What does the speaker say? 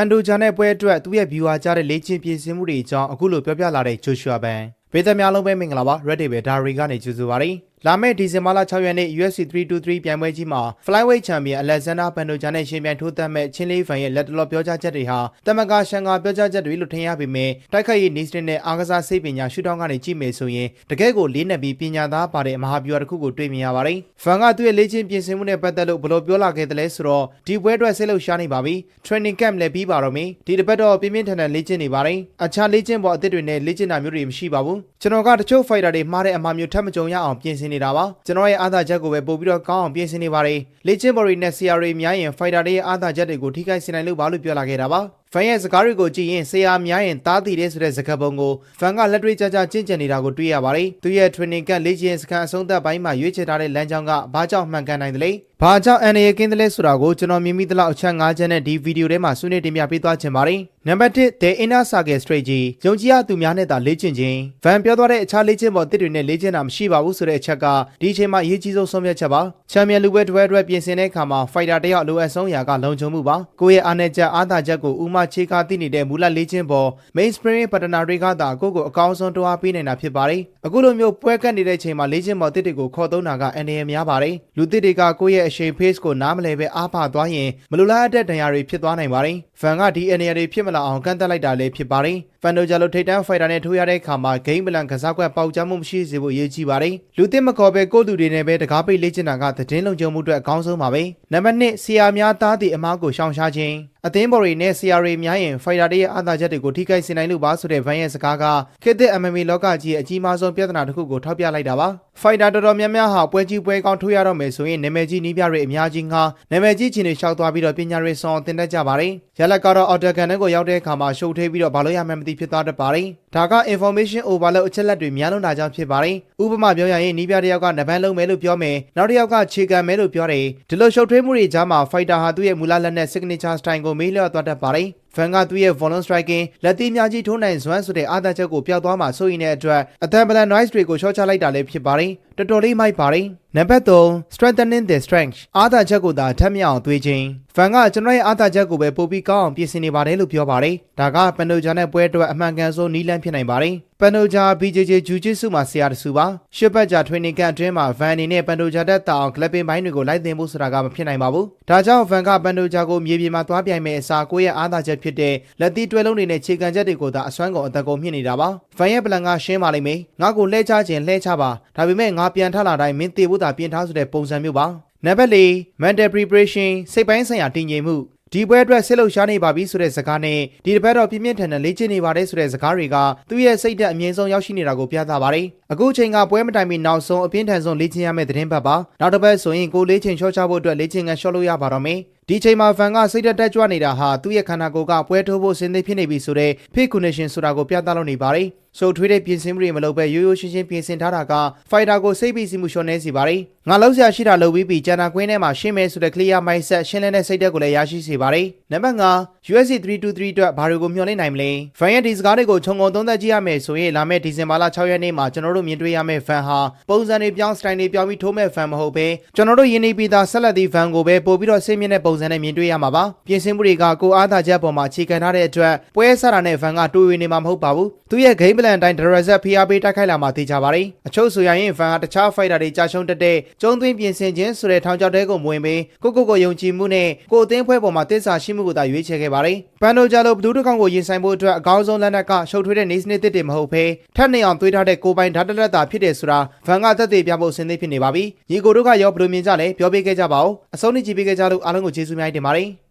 ပန်ဒိုဂျာနဲ့ပွဲအတွက်သူ့ရဲ့ viewer ကြတဲ့လေ့ကျင့်ပြင်ဆင်မှုတွေအကြောင်းအခုလိုပြောပြလာတဲ့ဂျိုရှွာဘန်ပေးသက်များလုံးပဲမင်္ဂလာပါ Reddit ပဲဒါရီကနေကြိုဆိုပါရစေ လာမယ့်ဒီဇင်ဘာလ6ရက်နေ့ UFC 323ပြိုင်ပွဲကြီးမှာ Flyweight Champion Alexander Pantoja နဲ့ရှင်ပြိုင်ထိုးသက်မဲ့ချင်းလေးဖန်ရဲ့လက်တလောပြောကြားချက်တွေဟာတမကာရှန်ကာပြောကြားချက်တွေလို့ထင်ရပေမဲ့တိုက်ခိုက်ရေးနေစတင်တဲ့အားကစားစိတ်ပညာရှုထောင့်ကနေကြည့်မယ်ဆိုရင်တကယ်ကိုလေးနက်ပြီးပညာသားပါတဲ့မဟာဗျူဟာတစ်ခုကိုတွေ့မြင်ရပါတယ်။ဖန်ကသူ့ရဲ့လေ့ကျင့်ပြင်ဆင်မှုနဲ့ပတ်သက်လို့ဘယ်လိုပြောလာခဲ့သလဲဆိုတော့ဒီပွဲအတွက်စိတ်လှုပ်ရှားနေပါပြီ။ Training Camp လည်းပြီးပါတော့မယ်။ဒီတစ်ပတ်တော့ပြင်းပြင်းထန်ထန်လေ့ကျင့်နေပါတယ်။အခြားလေ့ကျင့်ပေါ်အသစ်တွေနဲ့လေ့ကျင့်တာမျိုးတွေမရှိပါဘူး။ကျွန်တော်ကတချို့ fighter တွေမှားတဲ့အမှားမျိုးထပ်မကြုံရအောင်ပြင်ဆင်နေတာပါ။ကျွန်တော်ရဲ့အားသာချက်ကိုပဲပို့ပြီးတော့ကောင်းအောင်ပြင်ဆင်နေပါတယ်။လေ့ကျင့်ပေါ်တွေနဲ့ CR တွေများရင် fighter တွေရဲ့အားသာချက်တွေကိုထိခိုက်စေနိုင်လို့ပါလို့ပြောလာခဲ့တာပါ။ ဖန်ရဲ့စကားတွေကိုကြည့်ရင်ဆရာများရင်တားတည်တဲ့ဆိုတဲ့စကားပုံကိုဖန်ကလက်တွေ့ကြကြကျင့်ကြံနေတာကိုတွေ့ရပါတယ်။သူရဲ့ training camp လေ့ကျင့်စခန်းအဆုံးသတ်ပိုင်းမှာရွေးချယ်ထားတဲ့လမ်းကြောင်းကဘာကြောင့်မှန်ကန်နိုင်သလဲ။ဘာကြောင့်အန်ရကင်းတယ်လဲဆိုတာကိုကျွန်တော်မြင်မိသလောက်အချက်၅ချက်နဲ့ဒီဗီဒီယိုထဲမှာဆွေးနွေးတင်ပြပေးသွားချင်ပါတယ်။နံပါတ်1 The Inner Circle Strategy ယုံကြည်ရသူများနဲ့သာလေ့ကျင့်ခြင်း။ဗန်ပြောသွားတဲ့အခြားလေ့ကျင့်ပေါ်တစ်တွေနဲ့လေ့ကျင့်တာမရှိပါဘူးဆိုတဲ့အချက်ကဒီအချိန်မှာအရေးကြီးဆုံးဆုံးဖြတ်ချက်ပါ။ချန်ပီယံလူပွဲတစ်ပွဲအတွက်ပြင်ဆင်တဲ့အခါမှာ fighter တယောက်လိုအပ်ဆုံးအရာကလုံခြုံမှုပါ။ကိုယ့်ရဲ့အားနည်းချက်အားသာချက်ကိုဥမချေကာသိနေတဲ့မူလလေ့ကျင့်ပေါ် main spring partner တွေကသာကိုယ့်ကိုအကောင်းဆုံးတွားပေးနိုင်တာဖြစ်ပါတယ်။အခုလိုမျိုးပွဲကတ်နေတဲ့အချိန်မှာလေ့ကျင့်ပေါ်တစ်တွေကိုခေါ်သုံးတာကအန္တရာယ်များပါတယ်။လူတစ်တွေကကိုယ့်ရဲ့အရှိန် pace ကိုနားမလည်ပဲအားပါသွားရင်မလိုလားအပ်တဲ့ဒဏ်ရာတွေဖြစ်သွားနိုင်ပါတယ်။ဖန်ကဒီအန္တရာယ်တွေဖြစ်မလာအောင်ကန့်သက်လိုက်တာလည်းဖြစ်ပါတယ်။ဖန်ဒိုဂျာလိုထိတ်တန်းဖိုင်တာနဲ့ထိုးရတဲ့အခါမှာဂိမ်းပလန်ကစားကွက်ပေါက်ကြားမှုမရှိစေဖို့အရေးကြီးပါတယ်။လူတစ်မခေါ်ပဲကိုယ့်သူတွေနဲ့ပဲတကားပိတ်လေ့ကျင့်တာကသတင်းလုံခြုံမှုအတွက်အကောင်းဆုံးပါပဲ။နံပါတ်1ဆရာများသားသည့်အမားကိုရှောင်ရှားခြင်းအသင်းဘော်ရီနဲ့ CR တွေများရင် fighter တွေရဲ့အာသာချက်တွေကိုထိခိုက်စေနိုင်လို့ပါဆိုတဲ့ဗန်ရဲ့စကားကခေတ်သစ် MMA လောကကြီးရဲ့အကြီးမားဆုံးပြဿနာတစ်ခုကိုထောက်ပြလိုက်တာပါ fighter တော်တော်များများဟာပွဲကြီးပွဲကောင်းထိုးရတော့မယ်ဆိုရင်နာမည်ကြီးနီးပြတွေအများကြီးငှားနာမည်ကြီးချင်တွေရှောက်သွားပြီးတော့ပညာရေးဆောင်တင်တတ်ကြပါတယ်ရလက်ကတော့ order ကန်တဲ့ကိုရောက်တဲ့အခါမှာရှုပ်ထွေးပြီးတော့ဘာလို့ရမှန်းမသိဖြစ်သွားတတ်ပါတယ်ဒါက information overload အချက်လက်တွေများလုံးတာကြောင့်ဖြစ်ပါတယ်ဥပမာပြောရရင်နီးပြတစ်ယောက်ကနဘန်းလုံးမယ်လို့ပြောမယ်နောက်တစ်ယောက်ကခြေကန်မယ်လို့ပြောတယ်ဒီလိုရှုပ်ထွေးမှုတွေကြားမှာ fighter ဟာသူ့ရဲ့မူလလက်နဲ့ signature style ကိုမေးလျော့သွားတတ်ပါတယ် ဖန်ကသူ့ရဲ့ volume striking လက်သီးများကြီးထိုးနိုင်စွမ်းဆိုတဲ့အားသာချက်ကိုပျောက်သွားမှာဆိုရင်တဲ့အတွက်အသံပလန် noise တွေကိုရှော့ချလိုက်တာလည်းဖြစ်ပါတယ် တော်တော်လေးမိုက်ပါတယ်နံပါတ်3 strengthening the strength အားသာချက်ကိုသာထပ်မြအောင်သွေးခြင်းဖန်ကကျွန်တော်ရဲ့အားသာချက်ကိုပဲပို့ပြီးကောင်းအောင်ပြင်ဆင်နေပါတယ်လို့ပြောပါတယ်ဒါကပန်နိုဂျာနဲ့ပွဲအတွက်အမှန်ကန်ဆုံးနီးလန်းဖြစ်နိုင်ပါတယ်ပန်နိုဂျာ BJJ Jiu-Jitsu မှာဆရာတဆူပါရှစ်ပတ်ကြာ training camp အတွင်းမှာဗန်အနေနဲ့ပန်နိုဂျာတက်တာအောင် clapping ဘိုင်းတွေကိုလိုက်သင်ဖို့ဆိုတာကမဖြစ်နိုင်ပါဘူးဒါကြောင့်ဗန်ကပန်နိုဂျာကိုမြေပြင်မှာသွားပြိုင်မဲ့အစားကိုယ့်ရဲ့အားသာချက်ဖြစ်တဲ့လက်သီးတွဲလုံးတွေနဲ့ခြေကန်ချက်တွေကိုသာအစွမ်းကုန်အသက်ကုန်မြင့်နေတာပါဗန်ရဲ့ပလန်ကရှင်းပါလိမ့်မယ်ငါ့ကိုလှဲချခြင်းလှဲချပါဒါပေမဲ့ငါပြန်ထလာတိုင်းမင်းတေဖို့သာပြင်ထားဆိုတဲ့ပုံစံမျိုးပါနံပါတ်၄ mental preparation စိတ်ပိုင်းဆိုင်ရာတည်ငြိမ်မှုဒီပွဲအတွက်ဆစ်လို့ရှားနေပါပြီဆိုတဲ့စကားနဲ့ဒီတစ်ပတ်တော့ပြင်းပြင်းထန်ထန်လေ့ကျင့်နေပါတယ်ဆိုတဲ့စကားတွေကသူ့ရဲ့စိတ်ဓာတ်အမြင့်ဆုံးရောက်ရှိနေတာကိုပြသပါတယ်။အခုချိန်ကပွဲမတိုင်မီနောက်ဆုံးအပြင်းထန်ဆုံးလေ့ကျင့်ရမယ့်သတင်းပတ်ပါ။နောက်တစ်ပတ်ဆိုရင်ကိုလေ့ကျင့်ချောချဖို့အတွက်လေ့ကျင့်ခန်းလျှော့လို့ရပါတော့မယ်။ဒီချိန်မှာဖန်ကစိတ်ဓာတ်တက်ကြွနေတာဟာသူ့ရဲ့ခန္ဓာကိုယ်ကပွဲထိုးဖို့စဉ်းသိဖြစ်နေပြီဆိုတဲ့ fit condition ဆိုတာကိုပြသလို့နေပါတယ်။ဆိုထွေးတဲ့ပြင်ဆင်မှုတွေမလုပ်ဘဲရိုးရိုးရှင်းရှင်းပြင်ဆင်ထားတာကဖိုက်တာကိုစိတ်ပီစီမှုလျှော့နေစေပါတယ်။ငါလုံးစရာရှိတာလုပ်ပြီးပြီးဂျန်နာကွင်းထဲမှာရှင်းမယ်ဆိုတဲ့ clear mindset ရှင်းလင်းတဲ့စိတ်ဓာတ်ကိုလည်းရရှိစေပါတယ်။နံပါတ်5 USC 323အတွက်ဘာတွေကိုမျှော်လင့်နိုင်မလဲ။ Fan ရဲ့ဒီစကားတွေကိုခြုံငုံသုံးသပ်ကြည့်ရမယ်ဆိုရင်လာမယ့်ဒီဇင်ဘာလ6ရက်နေ့မှာကျွန်တော်တို့မြင်တွေ့ရမယ့် Fan ဟာပုံစံတွေပြောင်း style တွေပြောင်းပြီးထိုးမဲ့ Fan မဟုတ်ဘဲကျွန်တော်တို့ယင်းနေပြီးသားဆက်လက်သည့် Fan ကိုပဲပို့ပြီးတော့စိတ်မြင့်တဲ့ပုံစံနဲ့မြင်တွေ့ရမှာပါ။ပြင်ဆင်မှုတွေကကိုအားသာချက်ပေါ်မှာအခြေခံထားတဲ့အတွက်ပွဲစားတာနဲ့ Fan ကတူဝေနေမှာမဟုတ်ပါဘူး။သူ့ရဲ့ game plan အတိုင်း Direct ဖိအားပေးတိုက်ခိုက်လာမှသိကြပါတယ်။အချို့ဆိုရရင်ဖန်ကတခြားဖိုက်တာတွေကြာရှုံးတက်တဲ့ကျုံသွင်းပြင်ဆင်ခြင်းဆိုတဲ့ထောင်ချောက်တဲကိုမဝင်ပြီးကိုကိုကိုယုံကြည်မှုနဲ့ကိုအသင်းဖွဲ့ပေါ်မှာတစ္ဆာရှိမှုကိုသာရွေးချယ်ခဲ့ပါတယ်။ပန်ဒိုဂျာလိုဘဒူးတစ်ကောင်ကိုရင်ဆိုင်ဖို့အတွက်အကောင်းဆုံးလက်နက်ကရှုပ်ထွေးတဲ့နေစနစ်တစ်တွေမဟုတ်ဘဲထပ်နေအောင်သွေးထားတဲ့ကိုပိုင်ဓာတ်တလက်တာဖြစ်တယ်ဆိုတာဖန်ကသက်သေပြဖို့စဉ်းသိဖြစ်နေပါပြီ။ညီကိုတို့ကရောဘယ်လိုမြင်ကြလဲပြောပြခဲ့ကြပါဦး။အဆုံးထိကြည့်ပေးခဲ့ကြလို့အားလုံးကိုကျေးဇူးများတင်ပါတယ်။